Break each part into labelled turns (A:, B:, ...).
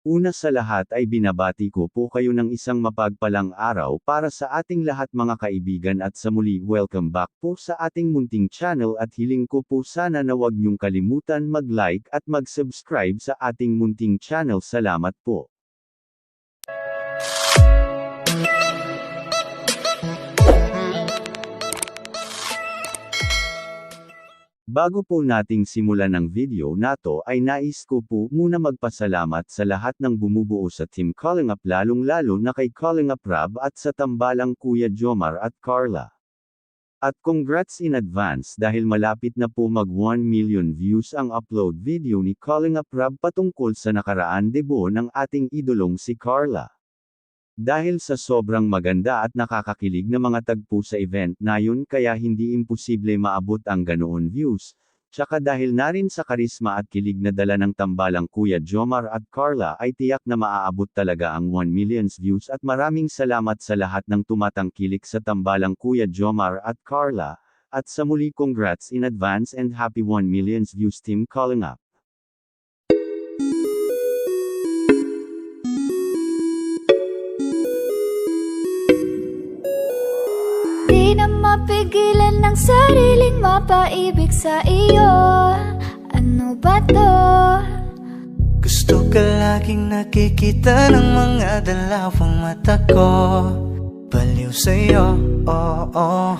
A: Una sa lahat ay binabati ko po kayo ng isang mapagpalang araw para sa ating lahat mga kaibigan at sa muli welcome back po sa ating munting channel at hiling ko po sana na wag niyong kalimutan mag-like at mag-subscribe sa ating munting channel. Salamat po. Bago po nating simulan ang video na to ay nais ko po muna magpasalamat sa lahat ng bumubuo sa Team Calling Up lalong-lalo na kay Calling Up Rab at sa tambalang Kuya Jomar at Carla. At congrats in advance dahil malapit na po mag 1 million views ang upload video ni Calling Up Rab patungkol sa nakaraan debo ng ating idolong si Carla. Dahil sa sobrang maganda at nakakakilig na mga tagpo sa event na yun kaya hindi imposible maabot ang ganoon views, tsaka dahil na rin sa karisma at kilig na dala ng tambalang Kuya Jomar at Carla ay tiyak na maaabot talaga ang 1 millions views at maraming salamat sa lahat ng tumatangkilik sa tambalang Kuya Jomar at Carla, at sa muli congrats in advance and happy 1 millions views team calling up.
B: Mapaibig sa iyo. Ano ba to?
C: Gusto ka laging nakikita ng mga dalawang mata ko. Baliw sa'yo, oo, oh,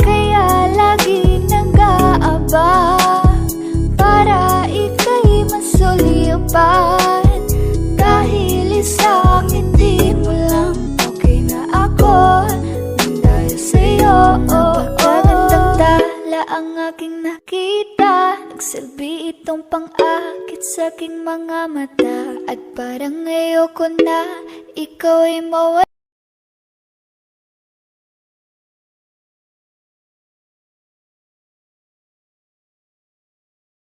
B: Kaya lagi nag-aaba Para ika'y masulipan Dahil ang aking nakita. Nagsilbi itong pang-akit sa aking mga mata. At parang ayoko na Ikaw ay mawala